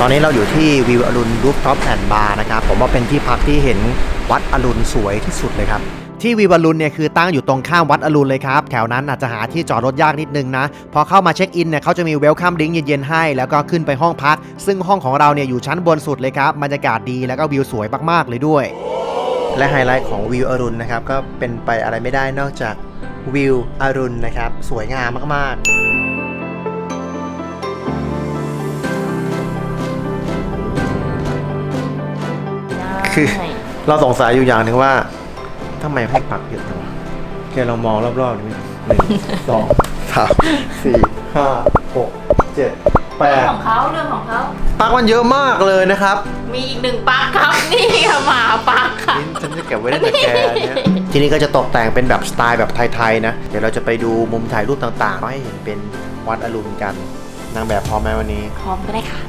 ตอนนี้เราอยู่ที่วิวอรุณรูฟท็อปแอนด์บาร์นะครับ ผมว่าเป็นที่พักที่เห็นวัดอรุณสวยที่สุดเลยครับ ที่วิวอรุณเนี่ยคือตั้งอยู่ตรงข้ามวัดอรุณเลยครับ แถวนั้นอาจจะหาที่จอดรถยากนิดนึงนะ พอเข้ามาเช็คอินเนี่ยเขาจะมีเวลคัมดิ้งเย็นๆให้ แล้วก็ขึ้นไปห้องพัก ซึ่งห้องของเราเนี่ยอยู่ชั้นบนสุดเลยครับบรรยากาศดีแล้วก็วิวสวยมากๆเลยด้วย และไฮไลท์ของวิวอรุณนะครับก็เป็นไปอะไรไม่ได้นอกจากวิวอรุณนะครับสวยงามมากๆ คือเราสงสัยอยู่อย่างหนึ่งว่าทำไมให้ปักเยอะจังวะแกลองมองรอบๆดูหนึ่งสองสามสี่ห้าหกเจ็ดแปเรื่องดของเขาเรื่องของเขา ปักมันเยอะมากเลยนะครับ มีอีกหนึ่งปลั๊กครับ นี่ค่ะหมาปลั๊กค่ะนี่ฉันจะเก็บไว้ได้แต่แกเนี่ยทีนี้ก็จะตกแต่งเป็นแบบสไตล์แบบไทยๆนะ เดี๋ยวเราจะไปดูมุมถ่ายรูปต่างๆให้เห็นเป็นวัดอรุณกัน นางแบบพร้อมไหมวันนี้ พร้อมก็ได้ค่ะ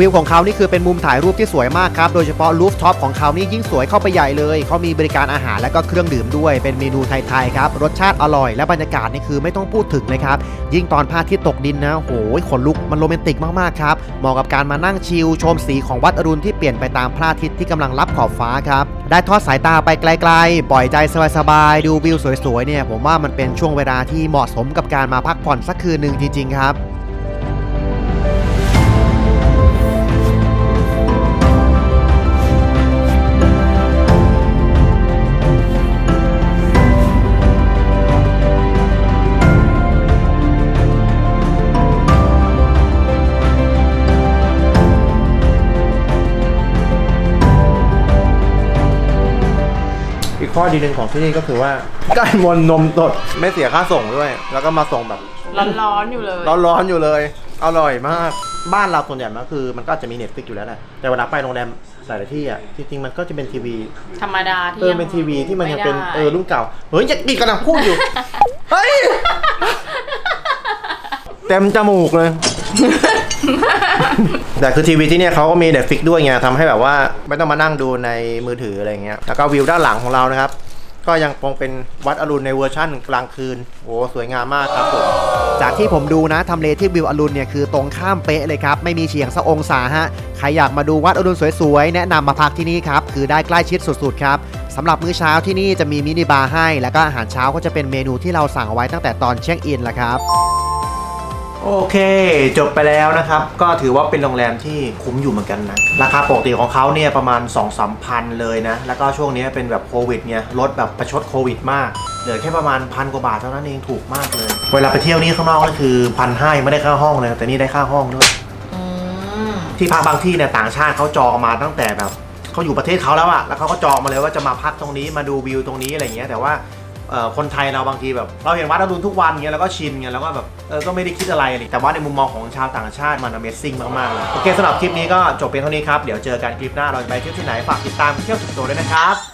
วิวของเขานี่คือเป็นมุมถ่ายรูปที่สวยมากครับ โดยเฉพาะรูฟท็อปของเขานี่ยิ่งสวยเข้าไปใหญ่เลย เขามีบริการอาหารและก็เครื่องดื่มด้วย เป็นเมนูไทยๆครับ รสชาติอร่อยและบรรยากาศนี่คือไม่ต้องพูดถึงเลยครับ ยิ่งตอนพระอาทิตย์ตกดินนะโหยขนลุกมันโรแมนติกมากๆครับ เหมาะกับการมานั่งชิลชมสีของวัดอรุณที่เปลี่ยนไปตามพระอาทิตย์ที่กำลังรับขอบฟ้าครับ ได้ทอดสายตาไปไกลๆ ปล่อยใจสบายๆ ดูวิวสวยๆ เนี่ย ผมว่ามันเป็นช่วงเวลาที่เหมาะสมกับการมาพักผ่อนสักคืนหนึ่งจริงๆครับ ข้อดีหนึ่งของที่นี่ก็คือว่าใกล้มวลนมสดไม่เสียค่าส่งด้วย แล้วก็มาส่งแบบร้อนๆอยู่เลยร้อนๆอยู่เลย อร่อยมาก บ้านเราส่วนใหญ่มันก็คือมันก็อาจจะมีเน็ตฟิกอยู่แล้วแหละแต่เวลาไปโรงแรมหลายๆที่อะจริงๆมันก็จะเป็นทีวีธรรมดาที่เออเป็นทีวีที่มันยังเป็นไได้เออรุ่นเก่าเฮ้ยจะกีกำลังพูดอยู่เฮ้ยเต็มจมูกเลย แต่คือทีวีที่เนี่ยเขาก็มีเน็ตฟิกด้วยไงทำให้แบบว่าไม่ต้องมานั่งดูในมือถืออะไรเงี้ยแล้วก็วิวด้านหลังของเรานะครับ ก็ยังคงเป็นวัดอรุณในเวอร์ชั่นกลางคืนโอ้สวยงามมากครับผมจากที่ผมดูนะทำเลที่วิวอรุณเนี่ยคือตรงข้ามเป๊ะเลยครับไม่มีเฉียงสักองศาฮะใครอยากมาดูวัดอรุณสวยๆแนะนำมาพักที่นี่ครับคือได้ใกล้ชิดสุดๆครับสำหรับมื้อเช้าที่นี่จะมีมินิบาร์ให้ แล้วก็อาหารเช้าก็จะเป็นเมนูที่เราสั่งเอาไว้ตั้งแต่ตอนเช็คอินแหละครับ โอเค จบไปแล้วนะครับ ก็ถือว่าเป็นโรงแรมที่คุ้มอยู่เหมือนกันนะ ราคาปกติของเขาเนี่ยประมาณ 2 3พันเลยนะ แล้วก็ช่วงนี้เป็นแบบโควิดเนี่ยลดแบบประชดโควิดมาก เหลือแค่ประมาณพันกว่าบาทเท่านั้นเองถูกมากเลย เวลาไปเที่ยวนี่ข้างนอกก็คือพันห้าไม่ได้ค่าห้องเลย แต่นี่ได้ค่าห้องด้วยอืมที่พักบางที่เนี่ยต่างชาติเขาจองมาตั้งแต่แบบเขาอยู่ประเทศเขาแล้วอะแล้วเขาก็จองมาเลยว่าจะมาพักตรงนี้มาดูวิวตรงนี้อะไรเงี้ยแต่ว่าเอ่อ คนไทยเราบางทีแบบ เราเห็นวัดอรุณทุกวันเงี้ยแล้วก็ชินเงี้ยแล้วก็แบบเออก็ไม่ได้คิดอะไรเลยแต่ว่าในมุมมองของชาวต่างชาติมัน Amazing มากๆเลยโอเคสำหรับคลิปนี้ก็จบเพียงเท่านี้ครับเดี๋ยวเจอกันคลิปหน้าเราจะไปเที่ยวที่ไหนฝากติดตามเที่ยวสุดโตด้วยนะครับ